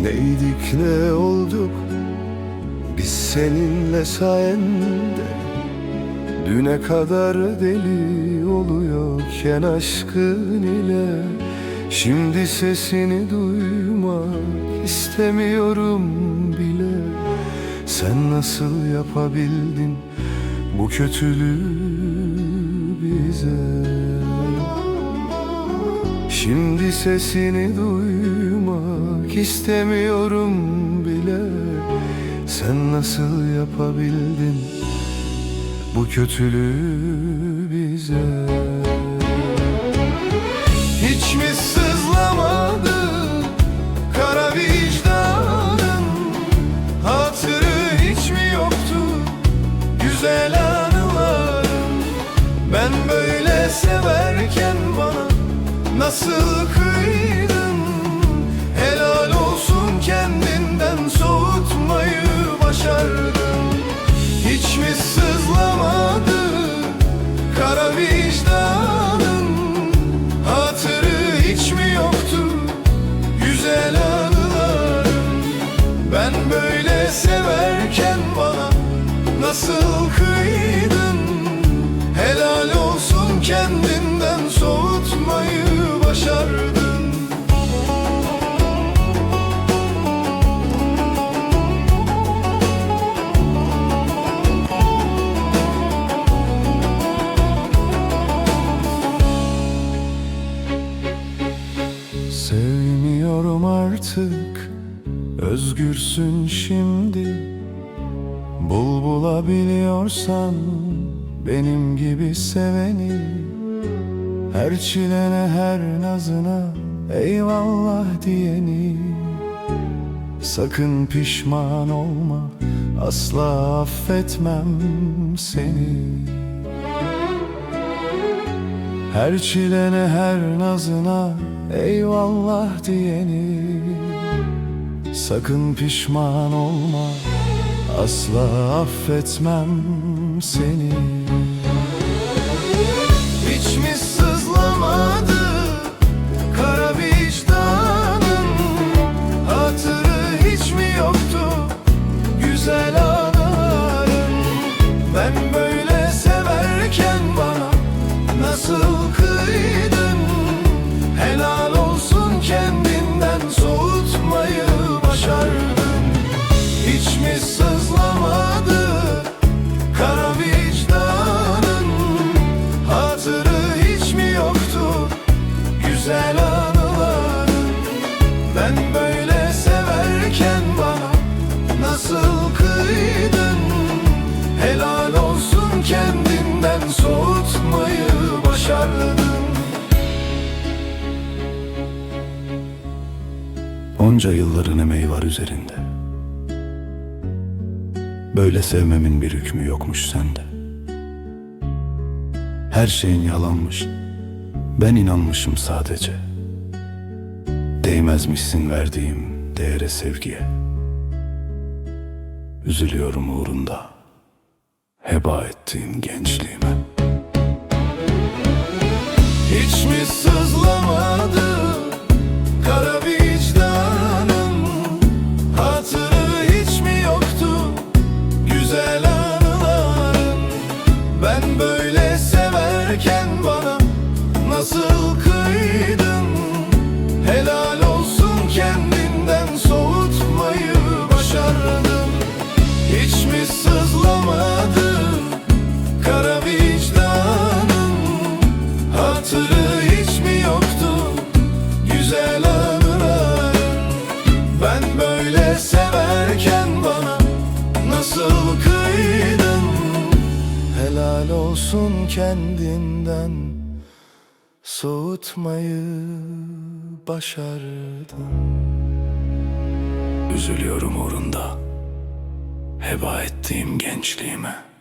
Neydik ne olduk? Biz seninle sayende. Düne kadar deli oluyorken aşkın ile. Şimdi sesini duymak istemiyorum bile. Sen nasıl yapabildin bu kötülüğü bize? Şimdi sesini duymak istemiyorum bile. Sen nasıl yapabildin bu kötülüğü bize? Hiç mi sızlamadı kara vicdanın? Hatırı hiç mi yoktu güzel anıların? Ben böyle severken bana nasıl kıydın Sevmiyorum artık Özgürsün şimdi. Bul bulabiliyorsan Benim gibi seveni. Her çilene her nazına Eyvallah diyeni. Sakın pişman olma Asla affetmem seni her çilene her nazına eyvallah diyeni Sakın pişman olma asla affetmem seni. Hiç mi sızlamadı kara Hatırı hiç mi yoktu güzel anıların? Ben böyle Nasıl kıydın Helal olsun kendinden soğutmayı başardın Hiç mi sızlamadı Kara Hatırı hiç mi yoktu Güzel anıların? Ben böyle severken bana Nasıl kıydın? Helal olsun kendinden soğutmayı başardın Onca yılların emeği var üzerinde. Böyle sevmemin bir hükmü yokmuş sende. Her şeyin yalanmış. Ben inanmışım sadece. Değmezmişsin verdiğim değere sevgiye. Üzülüyorum uğrunda. Heba ettiğim gençliğime hatırı hiç mi yoktu? Güzel anıların Ben böyle severken bana nasıl kıydın? Helal olsun kendinden soğutmayı başardın. Üzülüyorum uğrunda. Heba ettiğim gençliğime.